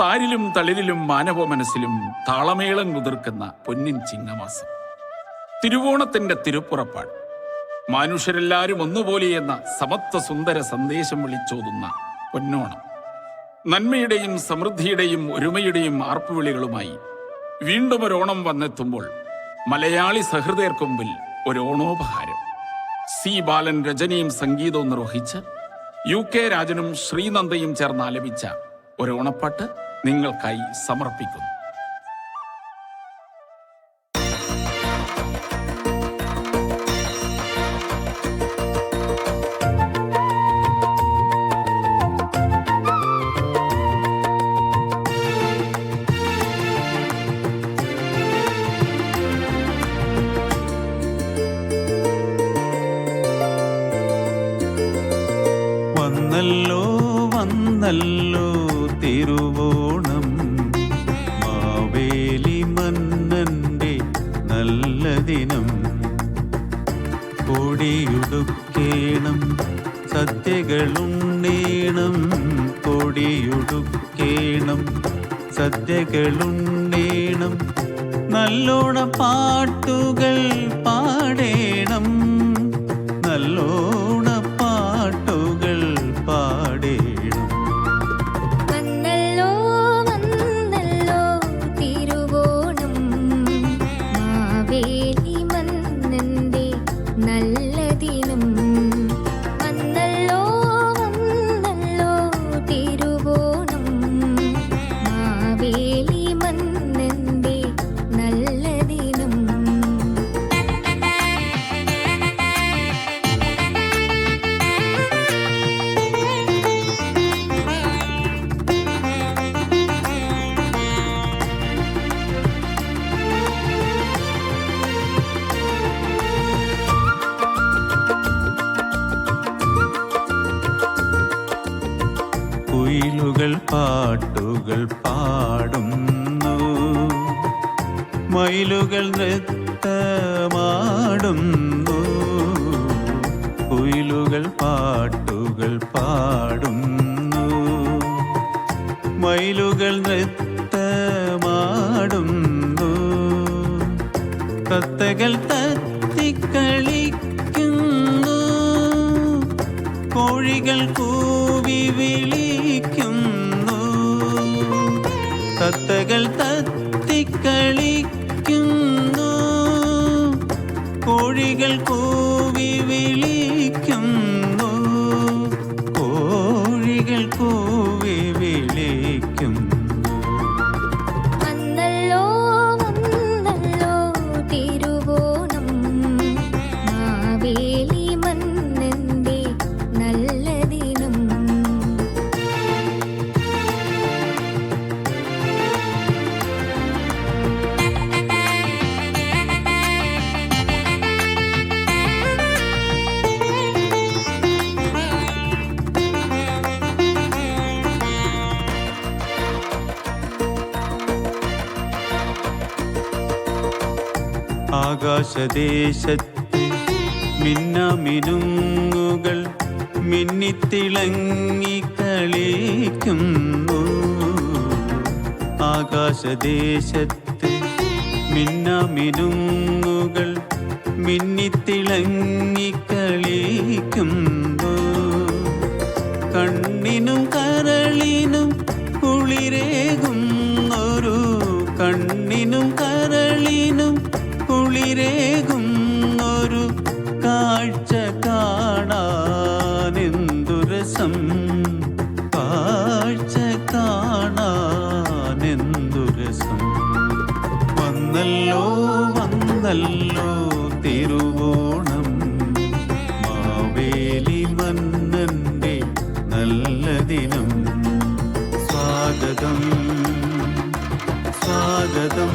താരിലും തളിരിലും മാനവ മനസ്സിലും താളമേളം കുതിർക്കുന്ന പൊന്നിൻ ചിങ്ങമാസം. തിരുവോണത്തിന്റെ തിരുപ്പുറപ്പാട്. മനുഷ്യരെല്ലാവരും ഒന്നുപോലെ എന്ന സമത്വ സുന്ദര സന്ദേശം വിളിച്ചോതുന്ന പൊന്നോണം. നന്മയുടെയും സമൃദ്ധിയുടെയും ഒരുമയുടെയും ആർപ്പുവിളികളുമായി വീണ്ടും ഒരു ഓണം വന്നെത്തുമ്പോൾ മലയാളി സഹൃദയർക്ക് മുമ്പിൽ ഒരു ഓണോപഹാരം സി ബാലൻ രചനയും സംഗീതവും നിർവഹിച്ച് യു കെ രാജനും ശ്രീനന്ദയും ചേർന്ന് ആലപിച്ച ഒരു ഓണപ്പാട്ട് നിങ്ങൾക്കായി സമർപ്പിക്കുന്നു. വന്നല്ലോ വന്നല്ലോ. നല്ല ദിനം കൊടിയുടുക്കേണം സദ്യകളുണ്ണേണം കൊടിയുടുക്കേണം സദ്യകളുണ്ണേണം നല്ലോണ പാട്ടുകൾ പാടേണം. നല്ലോണ കുയിലുകൾ പാട്ടുകൾ പാടുന്നു. മയിലുകൾ നൃത്തമാടുന്നു. കുയിലുകൾ പാട്ടുകൾ പാടുന്നു. മയിലുകൾ നൃത്തമാടുന്നു. തത്തകൾ തത്തിക്കളിക്കുന്നു കോഴികൾ കൂവി വിളിക്കുന്നു തത്തകൾ തത്തിക്കളിക്കുന്നു. കോഴികൾ കൂവി വിളിക്കുന്നു ആകാശദേശത്ത് മിന്നമിനുങ്ങുകൾ മിന്നിത്തിളങ്ങി കളിക്കുന്നു ആകാശദേശത്ത് മിന്നമിനുങ്ങുകൾ മിന്നിത്തിളങ്ങി കളിക്കുന്നു കണ്ണിനും കരളിനും കുളിരേകും ഒരു കണ്ണിനും കരളിനും കുളിരേകും ഒരു കാഴ്ച കാണാനെന്തു രസം കാഴ്ച കാണാനെന്തു രസം വന്നല്ലോ വന്നല്ലോ തിരുവോണം. മാവേലി മന്നന്റെ നല്ല ദിനം. സ്വാഗതം സ്വാഗതം.